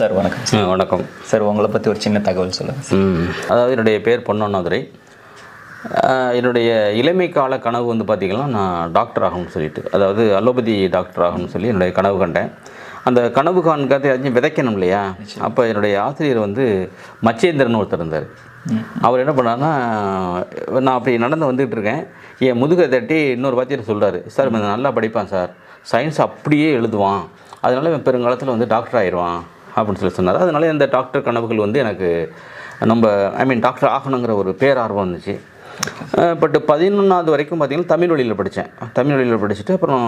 Sir வணக்கம். வணக்கம். Sir உங்களை பற்றி ஒரு சின்ன தகவல் சொல்லுங்கள் அதாவது என்னுடைய பேர் பொன்னண்ணாதுரை என்னுடைய இளமை கால கனவு வந்து பார்த்திங்கன்னா நான் டாக்டர் ஆகணும்னு சொல்லிட்டு அதாவது அலோபதி டாக்டர் ஆகணும்னு சொல்லி என்னுடைய கனவு கண்டேன். அந்த கனவு காண்கிறத யாச்சும் விதைக்கணும் இல்லையா? அப்போ என்னுடைய ஆசிரியர் வந்து மச்சேந்திரன் ஒருத்தர் இருந்தார். அவர் என்ன பண்ணார்னா நான் அப்படி நடந்து வந்துகிட்டு இருக்கேன். என் முதுகை தட்டி இன்னொரு வாத்தியார் சொல்கிறாரு சார் நல்லா படிப்பான் சார். சயின்ஸ் அப்படியே எழுதுவான். அதனால பெருங்காலத்தில் வந்து டாக்டர் ஆயிடுவான். அப்படின்னு சொல்லி சொன்னார். அதனால் இந்த டாக்டர் கனவுகள் வந்து எனக்கு நம்ம ஐ மீன் டாக்டர் ஆகணுங்கிற ஒரு பேரார்வம் இருந்துச்சு பட் பதினொன்றாவது வரைக்கும் பார்த்தீங்கன்னா தமிழ் வழியில் படித்தேன். தமிழ் வழியில் படிச்சுட்டு அப்புறம்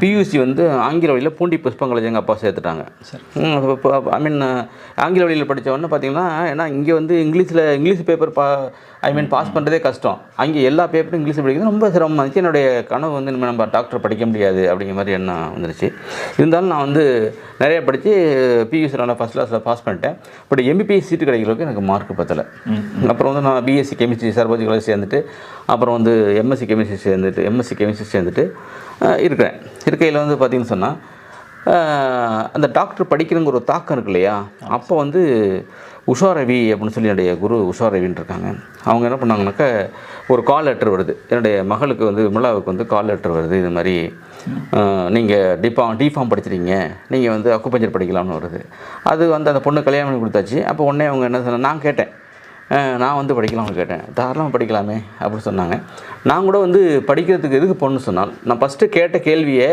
பியூசி வந்து ஆங்கில வழியில் பூண்டி புஷ்பங்களை எங்கள் அப்பா சேர்த்துட்டாங்க. ஐ மீன் ஆங்கில வழியில் படித்த உடனே பார்த்தீங்கன்னா ஏன்னா இங்கே வந்து இங்கிலீஷில் இங்கிலீஷ் பேப்பர் பா ஐ மீன் பாஸ் பண்ணுறதே கஷ்டம். அங்கே எல்லா பேப்பரும் இங்கிலீஷில் படிக்கிறது ரொம்ப சிரமமாக இருந்துச்சு. என்னுடைய கனவு வந்து இனிமேல் நம்ம டாக்டர் படிக்க முடியாது அப்படிங்கிற மாதிரி எண்ணம் வந்துருச்சு. இருந்தாலும் நான் வந்து நிறைய படித்து பியூசி நான் ஃபஸ்ட் கிளாஸில் பாஸ் பண்ணிட்டேன். பட் எம்பிபிஎஸ் சீட்டு கிடைக்கிறதுக்கு எனக்கு மார்க் பத்தலை. அப்புறம் வந்து நான் பிஎஸ்சி கெமிஸ்ட்ரி சர்வஜிக்கலாக சேர்ந்துட்டு அப்புறம் வந்து எம்எஸ்சி கெமிஸ்ட்ரி சேர்ந்துட்டு எம்எஸ்சி கெமிஸ்ட்ரி சேர்ந்துட்டு இருக்கிறேன். இருக்கையில் வந்து பார்த்திங்கன்னு சொன்னால் அந்த டாக்டர் படிக்கிறங்கிற ஒரு தாக்கம் இருக்கு இல்லையா? அப்போ வந்து உஷா ரவி அப்படின்னு சொல்லி என்னுடைய குரு உஷா ரவின்னு இருக்காங்க. அவங்க என்ன பண்ணாங்கனாக்கா ஒரு கால் லெட்டர் வருது. என்னுடைய மகளுக்கு வந்து விமலாவுக்கு வந்து கால் லெட்டர் வருது. இது மாதிரி நீங்கள் டிஃபா டிஃபார்ம் படிச்சிருக்கீங்க நீங்கள் வந்து அக்குப்பஞ்சர் படிக்கலாம்னு வருது. அது வந்து அந்த பொண்ணு கல்யாணம் பண்ணி கொடுத்தாச்சு. அப்போ உடனே அவங்க என்ன சொன்னால் நான் கேட்டேன். நான் வந்து படிக்கலாம்னு கேட்டேன். தாராளமாக படிக்கலாமே அப்படின்னு சொன்னாங்க. நான் கூட வந்து படிக்கிறதுக்கு எதுக்கு பொண்ணு சொன்னால் நான் ஃபஸ்ட்டு கேட்ட கேள்வியே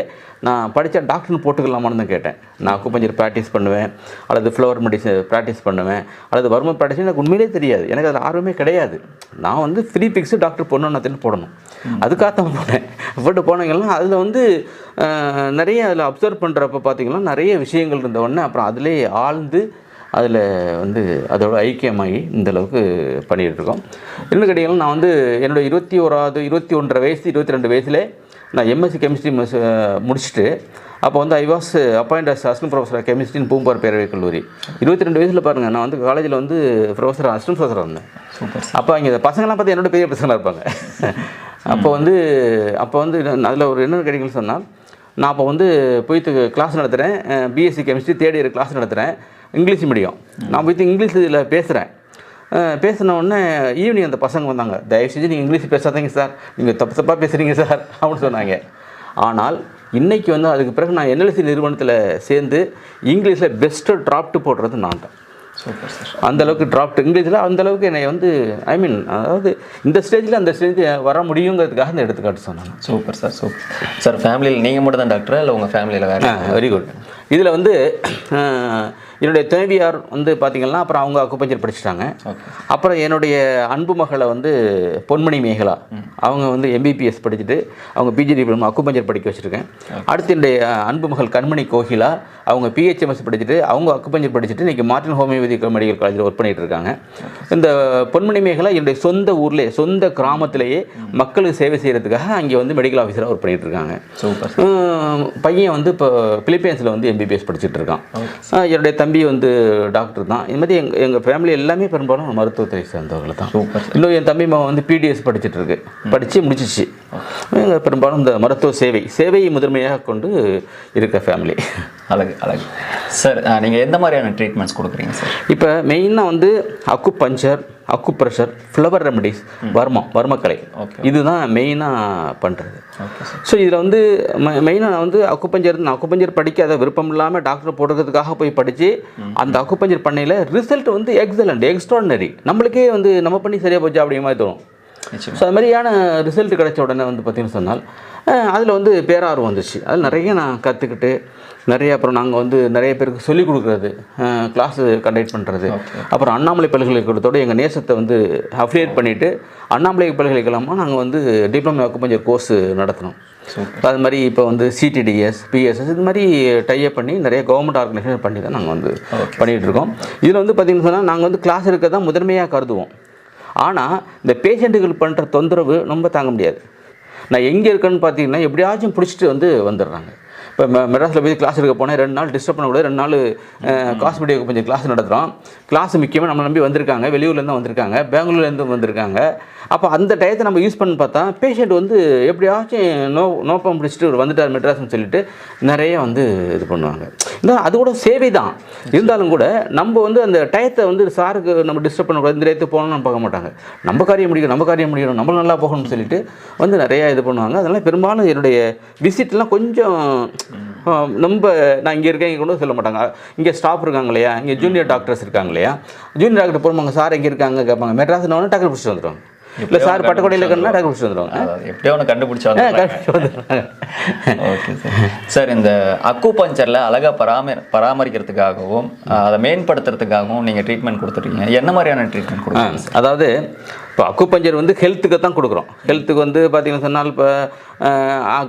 நான் படித்தா டாக்டர்னு போட்டுக்கலாமான்னு தான் கேட்டேன். நான் அக்குப்பஞ்சர் ப்ராக்டிஸ் பண்ணுவேன் அல்லது ஃப்ளவர் மெடிசன் ப்ராக்டிஸ் பண்ணுவேன் அல்லது வர்ம ப்ராக்டிஸ் எனக்கு உண்மையிலே தெரியாது. எனக்கு அதில் ஆர்வமே கிடையாது. நான் வந்து ஃப்ரீ பிக்ஸு டாக்டர் பொண்ணு போடணும். அதுக்காகத்தான் போனேன். போட்டு போனீங்கன்னா அதில் வந்து நிறைய அதில் அப்சர்வ் பண்ணுறப்ப பார்த்தீங்கன்னா நிறைய விஷயங்கள் இருந்த உடனே அப்புறம் அதிலே ஆழ்ந்து அதில் வந்து அதோட ஐக்கியமாகி இந்த அளவுக்கு பண்ணிகிட்டு இருக்கோம் இன்னும் கேட்டிங்கன்னா நான் வந்து என்னோடய இருபத்தி ஓராவது இருபத்தி ஒன்றரை வயசு இருபத்தி ரெண்டு வயசுல நான் எம்எஸ்சி கெமிஸ்ட்ரி முடிச்சுட்டு அப்போ வந்து I was appoint as assistant professor கெமிஸ்ட்ரின் பூம்பார் பேரவை கல்லூரி இருபத்தி ரெண்டு வயசில் பாருங்கள் நான் வந்து காலேஜில் வந்து ப்ரொஃபஸர் அசிஸ்டன்ட் ப்ரொஃபஸராக இருந்தேன். சூப்பர் அப்போ இங்கே பசங்களாம் பார்த்து என்னோட பெரிய பசங்களாக இருப்பாங்க. அப்போ வந்து அப்போ வந்து அதில் ஒரு என்ன கிடைக்குன்னு சொன்னால் நான் இப்போ வந்து போயிட்டு கிளாஸ் நடத்துகிறேன் BSc chemistry third year class நடத்துகிறேன் இங்கிலீஷ் மீடியம் நான் போய்த்து இங்கிலீஷ் இதில் பேசுகிறேன் பேசின உடனே ஈவினிங் அந்த பசங்க வந்தாங்க. தயவு செஞ்சு நீங்கள் இங்கிலீஷ் பேசாதீங்க சார் நீங்கள் தப்பு தப்பாக பேசுகிறீங்க சார் அப்படின்னு சொன்னாங்க. ஆனால் இன்றைக்கி வந்து அதுக்கு பிறகு நான் என்எல்சி நிறுவனத்தில் சேர்ந்து இங்கிலீஷில் பெஸ்ட்டு ட்ராப்ட்டு போடுறது நான் தான் சூப்பர் சார் அந்த அளவுக்கு டிராப்ட் இங்கிலீஷில் அந்த அளவுக்கு என்னை வந்து ஐ மீன் அதாவது இந்த ஸ்டேஜில் அந்த ஸ்டேஜ் வர முடியுங்கிறதுக்காக இந்த எடுத்துக்காட்டு சொன்னாங்க. சூப்பர் சார் சூப்பர் சார் ஃபேமிலியில் நீங்கள் மட்டும் தான் டாக்டரா இல்லை உங்கள் ஃபேமிலியில் வேறு வெரி குட் இதில் வந்து என்னுடைய துணைவியார் வந்து பார்த்திங்கன்னா அப்புறம் அவங்க அக்குப்பஞ்சர் படிச்சிட்டாங்க. அப்புறம் என்னுடைய அன்பு மகளை வந்து பொன்மணி மேகலா. அவங்க வந்து எம்பிபிஎஸ் படிச்சுட்டு அவங்க பிஜி டிப்ளமோ அக்குப்பஞ்சர் படிக்க வச்சுருக்கேன். அடுத்து என்னுடைய அன்பு மகள் கண்மணி கோகிலா அவங்க பிஹெச்எம்எஸ் படிச்சுட்டு அவங்க அக்குப்பஞ்சர் படிச்சுட்டு இன்றைக்கி மார்டின் ஹோமியோபதி மெடிக்கல் காலேஜில் ஒர்க் பண்ணிட்டு இருக்காங்க. இந்த பொன்மணி மேகலா என்னுடைய சொந்த ஊர்லேயே சொந்த கிராமத்திலேயே மக்களுக்கு சேவை செய்கிறதுக்காக அங்கே வந்து மெடிக்கல் ஆஃபீஸராக ஒர்க் பண்ணிட்டு இருக்காங்க. பையன் வந்து இப்போ பிலிப்பைன்ஸில் வந்து எம்பிபிஎஸ் படிச்சுட்டு இருக்கான். என்னுடைய தம்பி வந்து டாக்டர் தான். இது மாதிரி எங்கள் எங்கள் ஃபேமிலி எல்லாமே பெரும்பாலும் மருத்துவத்துறை சேர்ந்தவர்கள் தான். இன்னும் என் தம்பி மகன் வந்து பிடிஎஸ் படிச்சுட்டு இருக்கு. படித்து முடிச்சிச்சு. எங்க பெரும்பாலும் இந்த மருத்துவ சேவை சேவையை முதன்மையாக கொண்டு இருக்க ஃபேமிலி அழகு அழகு. சார் நீங்கள் எந்த மாதிரியான ட்ரீட்மெண்ட்ஸ் கொடுக்குறீங்க சார் இப்போ மெயினாக வந்து அக்கு பஞ்சர் அக்கு ப்ரெஷர் ஃப்ளவர் ரெமடிஸ் வர்மம் வர்மக்கலை. இதுதான் மெயினாக பண்ணுறது ஸோ இதில் வந்து மெயினாக நான் வந்து அக்குப்பஞ்சர் நான் அக்குப்பஞ்சர் படிக்காத விருப்பம் இல்லாமல் டாக்டர் போடுறதுக்காக போய் படித்து அந்த அக்குப்பஞ்சர் பண்ணையில் ரிசல்ட் வந்து எக்ஸலண்ட் எக்ஸ்ட்ராடினரி நம்மளுக்கே வந்து நம்ம பண்ணி சரியாக போச்சு அப்படிங்கிற மாதிரி தோணும். ஸோ அது மாதிரியான ரிசல்ட் கிடைச்ச உடனே வந்து பார்த்தீங்கன்னு சொன்னால் அதில் வந்து பேரார்வம் வந்துச்சு. அதில் நிறைய நான் கற்றுக்கிட்டு நிறைய அப்புறம் நாங்கள் வந்து நிறைய பேருக்கு சொல்லிக் கொடுக்குறது கிளாஸ் கண்டக்ட் பண்ணுறது அப்புறம் அண்ணாமலை பல்கலைக்கழகத்தோட எங்கள் நேசத்தை வந்து அஃபிலியேட் பண்ணிவிட்டு அண்ணாமலை பல்கலைக்கழகமாக நாங்கள் வந்து டிப்ளமோ அக்குப்பஞ்சர் கோர்ஸ் நடத்தினோம் அது மாதிரி இப்போ வந்து சிடிடிஎஸ் பிஎஸ்எஸ் இது மாதிரி டைப் பண்ணி நிறைய கவர்மெண்ட் ஆர்கனைசேஷன் பண்ணி தான் நாங்கள் வந்து பண்ணிகிட்டு இருக்கோம். இதில் வந்து பார்த்திங்கன்னு சொன்னால் நாங்கள் வந்து கிளாஸ் இருக்க தான் முதன்மையாக கருதுவோம். ஆனால் இந்த பேஷண்ட்டுகள் பண்ணுற தொந்தரவு ரொம்ப தாங்க முடியாது. நான் எங்கே இருக்கேன்னு பார்த்தீங்கன்னா எப்படியாச்சும் பிடிச்சிட்டு வந்து வந்துடுறாங்க. இப்போ மெட்ராஸில் போய் கிளாஸ் எடுக்க போனேன். ரெண்டு நாள் டிஸ்டர்ப் பண்ணக்கூடாது. ரெண்டு நாள் காஸ்மெட்டிக் கொஞ்சம் கிளாஸ் நடத்துகிறோம் கிளாஸ் முக்கியமாக நம்ம நம்பி வந்திருக்காங்க. வெளியூர்லேருந்து வந்திருக்காங்க. பெங்களூர்லேருந்து வந்திருக்காங்க. அப்போ அந்த டயத்தை நம்ம யூஸ் பண்ணி பார்த்தா பேஷண்ட் வந்து எப்படியாச்சும் நோ நோப்பம் பிடிச்சிட்டு வந்துட்டார் மெட்ராஸ்னு சொல்லிட்டு நிறைய வந்து இது பண்ணுவாங்க. இருந்தாலும் அது கூட சேவை தான் இருந்தாலும் கூட நம்ம வந்து அந்த டயத்தை வந்து சாருக்கு நம்ம டிஸ்டர்ப் பண்ணக்கூடாது. இந்த டயத்துக்கு போகணும்னு பார்க்க மாட்டாங்க. நம்ம காரியம் முடிக்கணும் நம்ம காரியம் முடிக்கணும் நம்ம நல்லா போகணும்னு சொல்லிட்டு வந்து நிறையா இது பண்ணுவாங்க. அதனால் பெரும்பாலும் என்னுடைய விசிட்லாம் கொஞ்சம் நம்ம நான் இங்கே இருக்கேன் இங்கே கூட சொல்ல மாட்டாங்க. இங்கே ஸ்டாஃப் இருக்காங்க இல்லையா? இங்கே ஜூனியர் டாக்டர்ஸ் இருக்காங்க இல்லையா? ஜூனியர் டாக்டர் போகிறவங்க சார் எங்கே இருக்காங்க கேட்பாங்க. மெட்ராஸ் டக்குனு பிடிச்சிட்டு வந்துடுவாங்க இல்லை சார் பட்டக்கோடையில் இருக்கணும்னா டக்குனு பிடிச்சிட்டு வந்துடுவாங்க எப்படியோ ஒன்று கண்டுபிடிச்சு ஓகே சார். சார் இந்த அக்கு பஞ்சரில் அழகாக பராமரி பராமரிக்கிறதுக்காகவும் அதை மேம்படுத்துறதுக்காகவும் நீங்கள் ட்ரீட்மெண்ட் கொடுத்துருக்கீங்க என்ன மாதிரியான ட்ரீட்மெண்ட் கொடுக்குறீங்க அதாவது இப்போ அக்குபஞ்சர் வந்து ஹெல்த்துக்கு தான் கொடுக்குறோம். ஹெல்த்துக்கு வந்து பார்த்தீங்கன்னு சொன்னால் இப்போ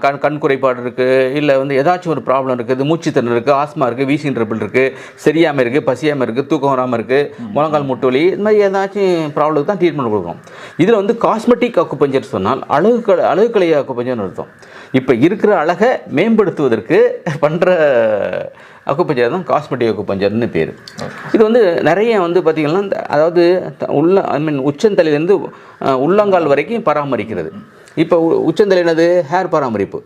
கண் கண் குறைபாடு இருக்குது இல்லை வந்து ஏதாச்சும் ஒரு ப்ராப்ளம் இருக்குது மூச்சுத்திறன் இருக்குது ஆஸ்மா இருக்குது வீசிங் ட்ரபிள் இருக்குது சரியாமல் இருக்குது பசியாமல் இருக்குது தூக்கம் வராமல் இருக்குது முழங்கால் முட்டு வலி இந்த மாதிரி ஏதாச்சும் ப்ராப்ளத்துக்கு தான் ட்ரீட்மெண்ட் கொடுக்குறோம். இதில் வந்து காஸ்மெட்டிக் அக்குபஞ்சர் சொன்னால் அழகு க- அழகுக்கலை அக்குபஞ்சர்னு அர்த்தம். இப்போ இருக்கிற அழகை மேம்படுத்துவதற்கு பண்ணுற அக்குபஞ்சர் தான் காஸ்மெட்டிக் அக்குபஞ்சர்னு பேர். இது வந்து நிறைய வந்து பார்த்திங்கன்னா அதாவது உள்ள ஐ மீன் உச்சந்தலையிலேருந்து உள்ளங்கால் வரைக்கும் பராமரிக்கிறது. இப்போ உச்சந்தலை என்னது? ஹேர் பராமரிப்பு.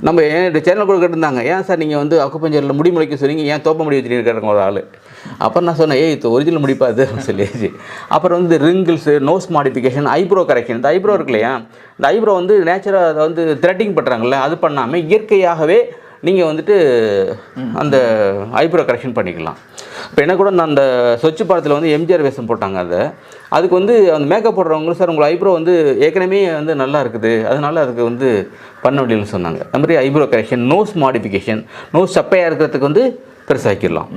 நம்ம ஏன் சேனல் கூட கேட்டிருந்தாங்க. ஏன் சார் நீங்கள் வந்து அக்குபஞ்சரில் முடி முளைக்க சொன்னீங்க? ஏன் தோப்ப முடி வச்சுருக்காங்க ஒரு ஆள்? அப்புறம் நான் சொன்னேன் ஏய் இது ஒரிஜினல் முடிப்பா அது சொல்லியாச்சு அப்புறம் வந்து wrinkles nose modification eyebrow correction இந்த ஐப்ரோ இருக்கு இல்லையா? இந்த ஐப்ரோ வந்து நேச்சுரல் அதை வந்து த்ரெட்டிங் பண்ணுறாங்கல்ல அது பண்ணாமல் இயற்கையாகவே நீங்கள் வந்துட்டு அந்த ஐப்ரோ கரெக்ஷன் பண்ணிக்கலாம். இப்போ என்ன கூட நான் அந்த சொச்சு படத்தில் வந்து எம்ஜிஆர் வேஷம் போட்டாங்க அதை. அதுக்கு வந்து அந்த மேக்கப் போடுறவங்களும் சார் உங்கள் ஐப்ரோ வந்து ஏற்கனவே வந்து நல்லா இருக்குது. அதனால அதுக்கு வந்து பண்ண முடியலன்னு சொன்னாங்க. அந்த மாதிரி eyebrow correction nose modification nose சப்பையாக இருக்கிறதுக்கு வந்து பெருசாக்கிடலாம்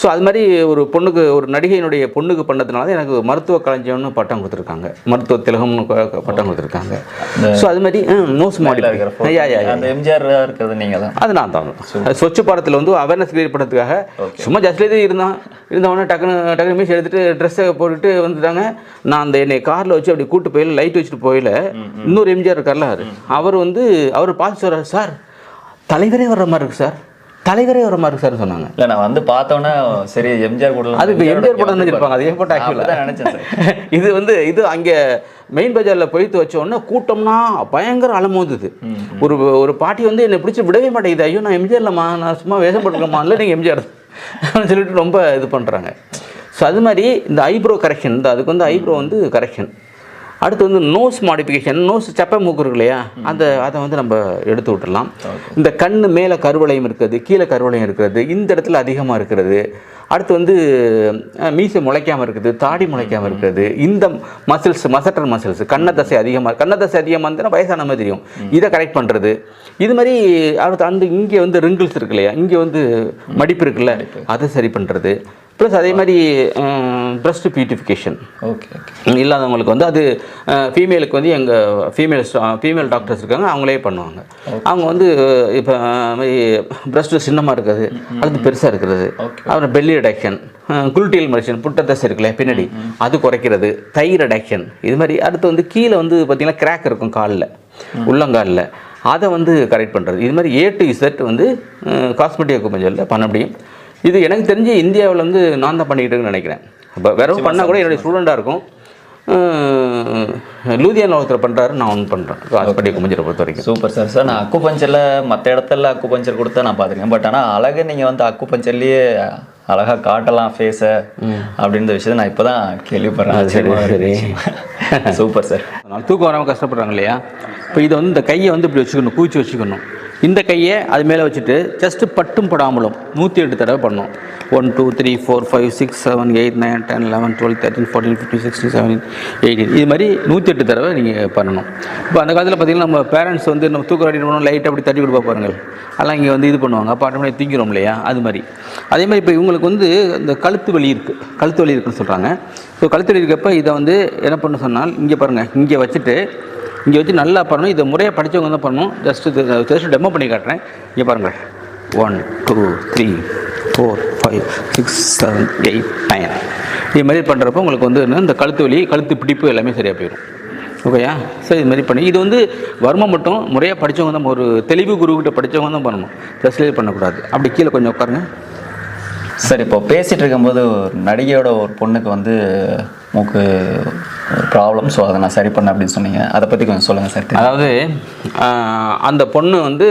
ஸோ அது மாதிரி ஒரு பொண்ணுக்கு ஒரு நடிகையினுடைய பொண்ணுக்கு பண்ணதுனால தான் எனக்கு மருத்துவ களஞ்சியம்னு பட்டம் கொடுத்துருக்காங்க. மருத்துவ திலகம்னு பட்டம் கொடுத்துருக்காங்க. ஸோ அது மாதிரி நோஸ் அந்த எம்ஜிஆர் இருக்கிறது நீங்கள் தான் அது நான் தான். அது ஸ்வச் பாரத்தில் வந்து அவேர்னஸ் கிரியேட் பண்ணுறதுக்காக சும்மா ஜஸ்ட்லேயே இருந்தான். இருந்தவொடனே டக்குனு டக்குனு மீஸ் எடுத்துட்டு ட்ரெஸ்ஸை போட்டுட்டு வந்துட்டாங்க. நான் அந்த என்னை காரில் வச்சு அப்படி கூட்டு போயில லைட் வச்சுட்டு போயில இன்னொரு எம்ஜிஆர் இருக்கார்ல அவரு. அவர் வந்து அவர் பார்த்து சொல்கிறார் சார் தலைவரே வர்ற மாதிரி இருக்கு சார். தலைவரே வர மாதிரி சார் சொன்னாங்க. இல்லை நான் வந்து பார்த்தோன்னே சரி எம்ஜிஆர் கூட அது இப்போ எம்ஜிஆர் படம் நினைச்சிருப்பாங்க அது போட்டு தான் நினைச்சேன் இது வந்து இது அங்கே மெயின் பஜாரில் போயிட்டு வச்ச உடனே கூட்டம்னா பயங்கர அலமோதுது. ஒரு ஒரு பாட்டி வந்து என்னை பிடிச்சி விடவே மாட்டேங்குது. ஐயோ நான் எம்ஜிஆர்லம்மா நான் சும்மா வேஷம் போட்டுக்கலாமா இல்லை நீங்கள் எம்ஜிஆர் சொல்லிட்டு ரொம்ப இது பண்ணுறாங்க ஸோ அது மாதிரி இந்த ஐப்ரோ கரெக்ஷன் இந்த அதுக்கு வந்து ஐப்ரோ வந்து கரெக்ஷன். அடுத்து வந்து நோஸ் மாடிஃபிகேஷன் நோஸ் சப்பை மூக்கு இருக்கு இல்லையா? அந்த அதை வந்து நம்ம எடுத்து விட்டுறலாம். இந்த கண் மேலே கருவளையம் இருக்கிறது கீழே கருவளையம் இருக்கிறது இந்த இடத்துல அதிகமாக இருக்கிறது. அடுத்து வந்து மீசை முளைக்காமல் இருக்குது தாடி முளைக்காமல் இருக்கிறது இந்த மசில்ஸ் மசட்டர் மசில்ஸ் கண்ணத்தசை அதிகமாக கண்ணத்தசை அதிகமாக இருந்ததுன்னா வயசான மாதிரி தெரியும். இதை கரெக்ட் பண்ணுறது இது மாதிரி அடுத்து அந்த இங்கே வந்து ரிங்கிள்ஸ் இருக்கு இல்லையா? இங்கே வந்து மடிப்பு இருக்குல்ல? அதை சரி பண்ணுறது ப்ளஸ் அதே மாதிரி பிரஸ்ட் பியூட்டிஃபிகேஷன் ஓகே ஓகே இல்லாதவங்களுக்கு வந்து அது ஃபீமேலுக்கு வந்து எங்கள் ஃபீமேல் ஃபீமேல் டாக்டர்ஸ் இருக்காங்க அவங்களே பண்ணுவாங்க. அவங்க வந்து இப்போ பிரஸ்ட்டு சின்னமாக இருக்கிறது அது பெருசாக இருக்கிறது. அப்புறம் பெல்லி ரிடக்ஷன் குளுட்டியல் மெடிசன் புட்டத்தஸ் இருக்குல்ல பின்னாடி. அது குறைக்கிறது. தை ரிடக்ஷன் இது மாதிரி அடுத்து வந்து கீழே வந்து பார்த்திங்கன்னா கிராக் இருக்கும் காலில் உள்ளங்காலில். அதை வந்து கரெக்ட் பண்ணுறது இது மாதிரி ஏ டு இசட் வந்து காஸ்மெட்டிக் குப்பஞ்சலில் பண்ண முடியும். இது எனக்கு தெரிஞ்சு இந்தியாவில் வந்து நான் தான் பண்ணிக்கிட்டு இருக்கேன்னு நினைக்கிறேன். இப்போ வேற பண்ணால் கூட என்னுடைய ஸ்டூடெண்ட்டாக இருக்கும். லூதியானா ஒருத்தர் பண்ணுறாரு நான் ஒன்று பண்ணுறேன் ஹாஸ்பிட்டல் குமஞ்சரை பொறுத்த வரைக்கும் சூப்பர் சார் சார் நான் அக்கு பஞ்சரில் மற்ற இடத்துல அக்கு பஞ்சர் கொடுத்தா நான் பார்த்துருக்கேன். பட் ஆனால் அழகு நீங்கள் வந்து அக்கு பஞ்சர்லேயே அழகாக காட்டலாம் ஃபேஸை அப்படின்ற விஷயத்தை நான் இப்போ தான் கேள்விப்படுறேன் சரி, சரி. சூப்பர் சார் தூக்கம் வராமல் கஷ்டப்படுறாங்க இல்லையா? இப்போ இதை வந்து இந்த கையை வந்து இப்படி வச்சுக்கணும் கூச்சி வச்சுக்கணும். இந்த கையை அது மேலே வச்சுட்டு ஜஸ்ட்டு பட்டும் படாமலும் நூற்றி எட்டு தடவை பண்ணணும். One two three four five six seven eight nine ten eleven twelve thirteen fourteen fifteen sixteen seventeen eighteen இது மாதிரி நூற்றி எட்டு தடவை நீங்கள் பண்ணணும். இப்போ அந்த காலத்தில் பார்த்திங்கன்னா நம்ம பேரண்ட்ஸ் வந்து நம்ம தூக்கம் ரெடி பண்ணணும் லைட் அப்படி தட்டி கொடுப்பா பாருங்கள். அதெல்லாம் இங்கே வந்து இது பண்ணுவாங்க. அப்போ ஆட்டோமேட்டிக் தூங்கிடும் இல்லையா? அது மாதிரி. அதே மாதிரி இப்போ இவங்களுக்கு வந்து இந்த கழுத்து வலி இருக்குது கழுத்து வலி இருக்குன்னு சொல்கிறாங்க ஸோ கழுத்து வலி இருக்கப்போ இதை வந்து என்ன பண்ண சொன்னால் இங்கே பாருங்கள் இங்கே வச்சுட்டு இங்கே வச்சு நல்லா பண்ணணும். இதை முறையாக படித்தவங்க தான் பண்ணணும்? ஜஸ்ட் இது ஜஸ்ட் டெமோ பண்ணி காட்டுறேன். இங்கே பாருங்கள் one two three four five six seven eight nine இது மாதிரி பண்ணுறப்போ உங்களுக்கு வந்து என்ன இந்த கழுத்து வலி கழுத்து பிடிப்பு எல்லாமே சரியாக போயிடும். ஓகேயா சரி இது மாதிரி பண்ணி இது வந்து வர்மம் மட்டும் முறையாக படித்தவங்க தான் ஒரு தெளிவு குருக்கிட்ட படித்தவங்க தான் பண்ணணும்? ஜஸ்ட்லேயே பண்ணக்கூடாது. அப்படி கீழே கொஞ்சம் உட்காருங்க. சார் இப்போ பேசிகிட்டு இருக்கும்போது ஒரு நடிகையோட ஒரு பொண்ணுக்கு வந்து மூக்கு ப்ராப்ளம் ஸோ அதை நான் சரி பண்ணேன் அப்படின்னு சொன்னீங்க. அதை பற்றி கொஞ்சம் சொல்லுங்கள் சார். அதாவது அந்த பொண்ணு வந்து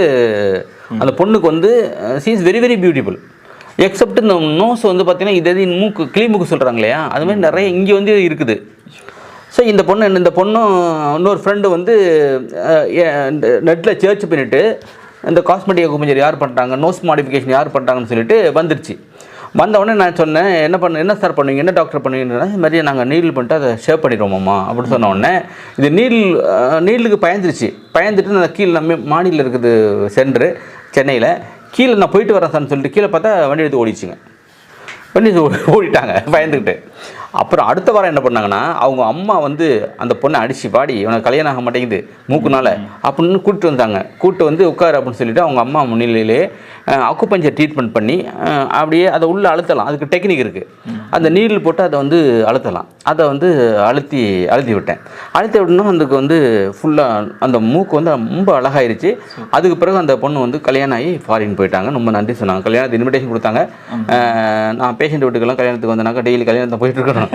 அந்த பொண்ணுக்கு வந்து she is very very beautiful except இந்த நோஸ் வந்து பார்த்தீங்கன்னா இது எது மூக்கு கிளி மூக்கு சொல்கிறாங்க இல்லையா? அது மாதிரி நிறைய இங்கே வந்து இருக்குது. ஸோ இந்த பொண்ணு என்ன- இந்த பொண்ணும் இன்னொரு ஃப்ரெண்டு வந்து நெட்டில் சர்ச் பண்ணிவிட்டு இந்த காஸ்மெட்டிக் கொஞ்சம் யார் பண்ணுறாங்க நோஸ் மாடிஃபிகேஷன் யார் பண்ணுறாங்கன்னு சொல்லிட்டு வந்துருச்சு. வந்தவொடனே நான் சொன்னேன் என்ன பண்ண என்ன சார் பண்ணுவீங்க? என்ன டாக்டர் பண்ணுவீங்கன்னா? இது மாதிரி நாங்கள் நீடில் பண்ணிட்டு அதை ஷேவ் பண்ணிடுவோம்மா அப்படின்னு சொன்ன உடனே இது நீல் நீலுக்கு பயந்துருச்சு. பயந்துட்டு நான் கீழே நம்ம மாடியில் இருக்குது சென்ட்ரு சென்னையில் கீழே நான் போயிட்டு வரேன் சார்னு சொல்லிட்டு கீழே பார்த்தா வண்டி எடுத்து ஓடிச்சுங்க வண்டி ஓ- ஓடிட்டாங்க பயந்துக்கிட்டு. அப்புறம் அடுத்த வாரம் என்ன பண்ணாங்கன்னா அவங்க அம்மா வந்து அந்த பொண்ணை அடிச்சு பாடி இவனுக்கு கல்யாணம் ஆக மாட்டேங்குது மூக்குனால அப்படின்னு கூப்பிட்டு வந்தாங்க. கூப்பிட்டு வந்து உட்காரு அப்படின்னு சொல்லிட்டு அவங்க அம்மா முன்னிலையிலே அக்குப்பஞ்சர் ட்ரீட்மெண்ட் பண்ணி அப்படியே அதை உள்ளே அழுத்தலாம். அதுக்கு டெக்னிக் இருக்குது அந்த நீரில் போட்டு அதை வந்து அழுத்தலாம். அதை வந்து அழுத்தி அழுத்தி விட்டேன். அழுத்தி விட்டோம்னா அதுக்கு வந்து ஃபுல்லாக அந்த மூக்கு வந்து ரொம்ப அழகாயிருச்சு. அதுக்கு பிறகு அந்த பொண்ணு வந்து கல்யாணம் ஆகி ஃபாரின் போயிட்டாங்க. ரொம்ப நன்றி சொன்னாங்க. கல்யாணத்துக்கு இன்விடேஷன் கொடுத்தாங்க. நான் பேஷண்ட் வீட்டுக்கெல்லாம் கல்யாணத்துக்கு வந்தேனாக்கா டெய்லி கல்யாணத்தை போயிட்டு இருக்கணும்.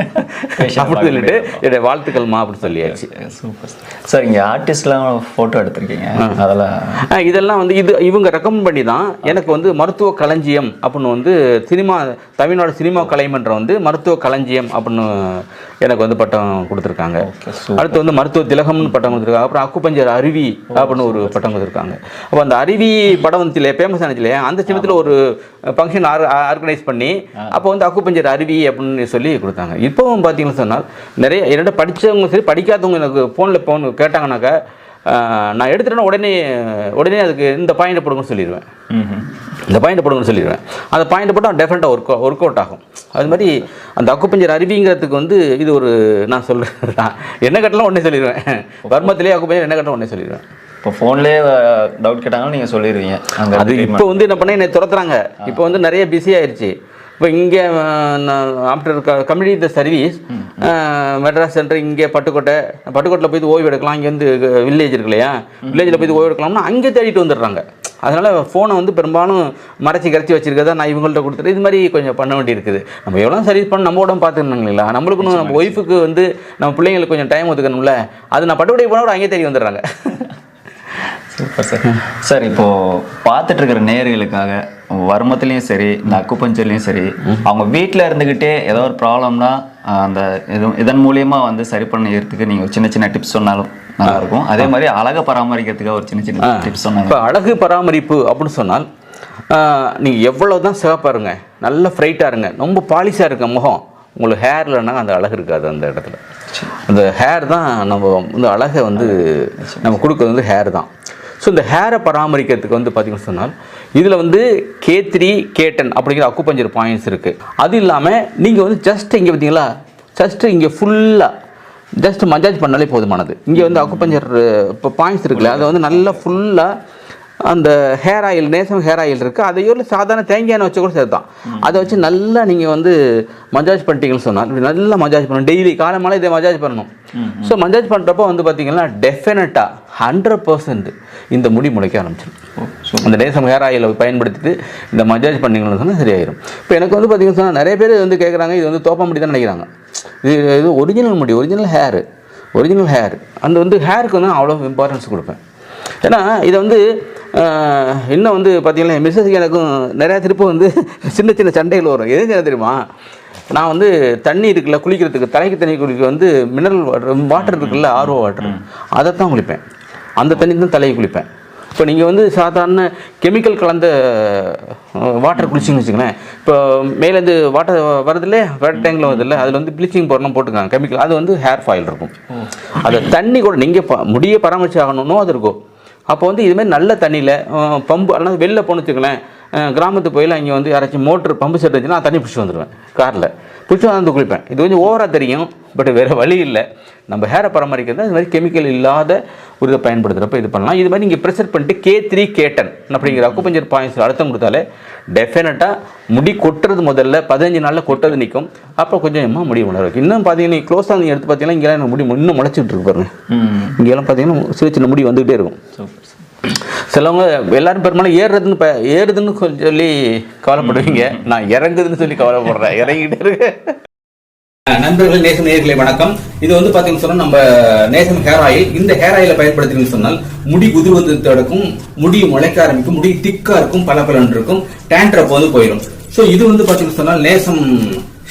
அப்படின்னு சொல்லிட்டு என்னுடைய வாழ்த்துக்கள்மா அப்படின்னு சொல்லியாச்சு. சூப்பர் சார் இங்கே ஆர்டிஸ்ட்லாம் ஃபோட்டோ எடுத்திருக்கீங்க. அதெல்லாம் இதெல்லாம் வந்து இது இவங்க ரெக்கமெண்ட் பண்ணி தான் எனக்கு வந்து மருத்துவ களஞ்சியம் அப்படின்னு வந்து சினிமா தமிழ்நாடு சினிமா கலைமன்றம் வந்து மருத்துவ களஞ்சியம் அப்படின்னு எனக்கு வந்து பட்டம் கொடுத்துருக்காங்க. அடுத்து வந்து மருத்துவ திலகம்னு பட்டம் கொடுத்துருக்காங்க. அப்புறம் அக்குப்பஞ்சர் அருவி அப்படின்னு ஒரு பட்டம் கொடுத்துருக்காங்க. அப்போ அந்த அருவி படம் வந்து இல்லையா ஃபேமஸ் இல்லையா அந்த சமயத்தில் ஒரு ஃபங்க்ஷன் ஆர் ஆர்கனைஸ் பண்ணி அப்போ வந்து அக்குப்பஞ்சர் அருவி அப்படின்னு சொல்லி கொடுத்தாங்க. இப்போவும் பார்த்தீங்கன்னு சொன்னால் நிறைய என்னோட படித்தவங்க சரி படிக்காதவங்க எனக்கு ஃபோனில் ஃபோன் கேட்டாங்கனாக்கா ஆஹ் நான் எடுத்துட்டேன்னா உடனே உடனே அதுக்கு இந்த பாயிண்ட் போடுங்கன்னு சொல்லிடுவேன். இந்த பாயிண்ட் போடுங்கன்னு சொல்லிடுவேன். அந்த பாயிண்ட் போட்டால் டெஃபினட்டாக ஒர்க் ஒர்க் அவுட் ஆகும். அது மாதிரி அந்த அக்குப்பஞ்சர் அருவிங்கிறதுக்கு வந்து இது ஒரு நான் சொல்கிறேன் என்ன கட்டலாம் உடனே சொல்லிடுவேன். வர்மத்திலே அக்குப்பஞ்சர் என்ன கட்டலாம் உடனே சொல்லிடுவேன். இப்போ ஃபோன்லேயே டவுட் கேட்டாங்கன்னா நீங்கள் சொல்லிடுவீங்க. அது இப்போ வந்து என்ன பண்ண என்னை துரத்துறாங்க. இப்போ வந்து நிறைய பிஸி ஆயிடுச்சு இப்போ இங்கே after community the service Madras centre இங்கே பட்டுக்கோட்டை பட்டுக்கோட்டையில் போய் ஓய்வு எடுக்கலாம். இங்கே வந்து வில்லேஜ் இருக்கு இல்லையா? வில்லேஜில் போய் ஓய்வு எடுக்கலாம்னா அங்கே தேடிட்டு வந்துடுறாங்க. அதனால் ஃபோனை வந்து பெரும்பாலும் மறைச்சி கரைச்சி வச்சிருக்கறத நான் இவங்கள்ட்ட கொடுத்துட்டு இது மாதிரி கொஞ்சம் பண்ண வேண்டி இருக்குது நம்ம எவ்வளோ சர்வீஸ் பண்ண நம்ம உடம்பு பார்த்துக்கணும் இல்லைங்களா? நம்மளுக்குன்னு நம்ம ஒய்ஃபுக்கு வந்து நம்ம பிள்ளைங்களுக்கு கொஞ்சம் டைம் ஒதுக்கணும்ல. அது நான் பட்டுக்கோட்டை போனால் கூட அங்கே தேடி வந்துடுறாங்க. சூப்பர் சார் சார் இப்போ பார்த்துட்டு இருக்கிற நேயர்களுக்காக வர்மத்துலேயும் சரி இந்த அக்குபஞ்சர்லேயும் சரி அவங்க வீட்டில் இருந்துக்கிட்டே ஏதோ ஒரு ப்ராப்ளம்னா அந்த இது இதன் மூலியமா வந்து சரி பண்ணிக்கிறதுக்கு நீங்கள் சின்ன சின்ன டிப்ஸ் சொன்னாலும் நல்லா இருக்கும் அதே மாதிரி அழகை பராமரிக்கிறதுக்கு ஒரு சின்ன சின்ன டிப்ஸ் சொன்னாங்க. இப்போ அழகு பராமரிப்பு அப்படின்னு சொன்னால் நீங்கள் எவ்வளோ தான் சிவப்பாக இருங்க நல்ல ஃப்ரைட்டாக இருங்க ரொம்ப பாலிஷாக இருக்க முகம் உங்களுக்கு ஹேர் இல்லைன்னா அந்த அழகு இருக்காது அந்த இடத்துல. அந்த ஹேர் தான் நம்ம வந்து அழகை வந்து நம்ம கொடுக்குறது வந்து ஹேர் தான். ஸோ இந்த ஹேரை பராமரிக்கிறதுக்கு வந்து பார்த்தீங்கன்னு சொன்னால் இதில் வந்து கே த்ரீ கேட்டன் அப்படிங்கிற அக்குப்பஞ்சர் பாயிண்ட்ஸ் இருக்குது அது இல்லாமல் நீங்கள் வந்து ஜஸ்ட் இங்கே பார்த்தீங்களா? ஜஸ்ட்டு இங்கே ஃபுல்லாக ஜஸ்ட் மஜாஜ் பண்ணாலே போதுமானது. இங்கே வந்து அக்குப்பஞ்சர் இப்போ பாயிண்ட்ஸ் இருக்குல்ல அதை வந்து நல்லா ஃபுல்லாக அந்த ஹேர் ஆயில் நேசம் ஹேர் ஆயில் இருக்குது அதையோ இல்லை சாதாரண தேங்காய் எண்ணெய் வச்சு கூட சேர்த்தான் அதை வச்சு நல்லா நீங்கள் வந்து மஜாஜ் பண்ணிட்டீங்கன்னு சொன்னால் இப்படி நல்லா மஜாஜ் பண்ணணும். டெய்லி காலை மாலை இதை மஜாஜ் பண்ணணும். ஸோ மஜாஜ் பண்ணுறப்போ வந்து பார்த்தீங்கன்னா டெஃபினட்டாக ஹண்ட்ரட் பர்சன்ட் இந்த முடி முளைக்க ஆரம்பிச்சிடும். அந்த நேசம் ஹேர் ஆயிலை பயன்படுத்திட்டு இந்த மஜாஜ் பண்ணிங்கன்னு சொன்னால் சரியாயிரும். இப்போ எனக்கு வந்து பார்த்தீங்கன்னா சொன்னா நிறைய பேர் வந்து கேட்குறாங்க இது வந்து தோப்ப முடி தான் நினைக்கிறாங்க. இது இது ஒரிஜினல் முடி ஒரிஜினல் ஹேர் ஒரிஜினல் ஹேர் அந்த வந்து ஹேருக்கு வந்து அவ்வளோ இம்பார்ட்டன்ஸ் கொடுப்பேன். ஏன்னா இதை வந்து இன்னும் வந்து பார்த்தீங்கன்னா மிஸ்ஸஸுக்கு எனக்கும் நிறையா திருப்பம் வந்து சின்ன சின்ன சண்டைகள் வரும். எதுக்கு என்ன தெரியுமா? நான் வந்து தண்ணி இருக்குல்ல குளிக்கிறதுக்கு தலைக்கு தண்ணி குளிக்க வந்து மினரல் வாட்டர் வாட்டர் இருக்குல்ல ஆர்ஓ வாட்டர் அதை தான் குளிப்பேன். அந்த தண்ணி தான் தலையை குளிப்பேன். இப்போ நீங்கள் வந்து சாதாரண கெமிக்கல் கலந்த வாட்டர் குளிச்சிங்கன்னு வச்சுக்கோங்களேன். இப்போ மேலேருந்து வாட்டர் வரதில்ல வேட் டேங்கில் வருதில்ல அதில் வந்து ப்ளீச்சிங் பவுடர்லாம் போட்டுக்காங்க கெமிக்கல் அது வந்து ஹேர் ஃபாயில் இருக்கும். அது தண்ணி கூட நீங்கள் முடியை பராமரிச்சு ஆகணும்னோ அது இருக்கும் அப்போ வந்து இதுமாதிரி நல்ல தண்ணியில் பம்பு அல்லது வெளில போன்னு கிராமத்து போயில இங்கே வந்து யாராச்சும் மோட்ரு பம்பு செட் இருந்துச்சுன்னா நான் தண்ணி பிடிச்சி வந்துடுவேன் காரில். பிடிச்சி வந்து குளிப்பேன். இது கொஞ்சம் ஓவராக தெரியும் பட் வேறு வழி இல்லை. நம்ம ஹேரை பராமரிக்கிறது அது மாதிரி கெமிக்கல் இல்லாத ஒரு இதை பயன்படுத்துகிறப்ப இது பண்ணலாம். இது மாதிரி நீங்கள் ப்ரெஷர் பண்ணிட்டு கே த்ரீ கேட்டன் அப்படிங்கிற அக்குப்பஞ்சர் பாயிண்ட்ஸில் அழுத்தம் கொடுத்தாலே டெஃபினட்டாக முடி கொட்டுறது முதல்ல பதினஞ்சு நாளில் கொட்டது நிற்கும் அப்போ கொஞ்சம் முடி உணர வைக்கும் இன்னும் பார்த்தீங்கன்னா க்ளோஸாக நீங்கள் எடுத்து பார்த்தீங்கன்னா இங்கெல்லாம் எனக்கு முடி இன்னும் முளைச்சிட்டு இருக்கு பாருங்க. இங்கெல்லாம் பார்த்தீங்கன்னா சின்ன சின்ன முடி வந்துகிட்டே இருக்கும். சிலவங்க எல்லாரும் பெரும்பாலும் ஏறுறதுன்னு ப ஏறுதுன்னு சொல்லி கவலைப்படுவீங்க. நான் இறங்குதுன்னு சொல்லி கவலைப்படுறேன். இறங்கிட்டே இருக்கு நண்பர்கள் நேசம் நேர்களை வணக்கம். இது வந்து பாத்தீங்கன்னு சொன்னா நம்ம நேசம் ஹேர் ஆயில் இந்த ஹேர் ஆயிலை பயன்படுத்தினீங்கன்னு சொன்னால் முடி உதிர்வந்து தடுக்கும் முடி முளைக்க ஆரம்பிக்கும் முடி திக்கா இருக்கும் பல இருக்கும் டேண்ட்ரப் வந்து போயிடும் ஸோ இது வந்து பாத்தீங்கன்னா சொன்னா நேசம்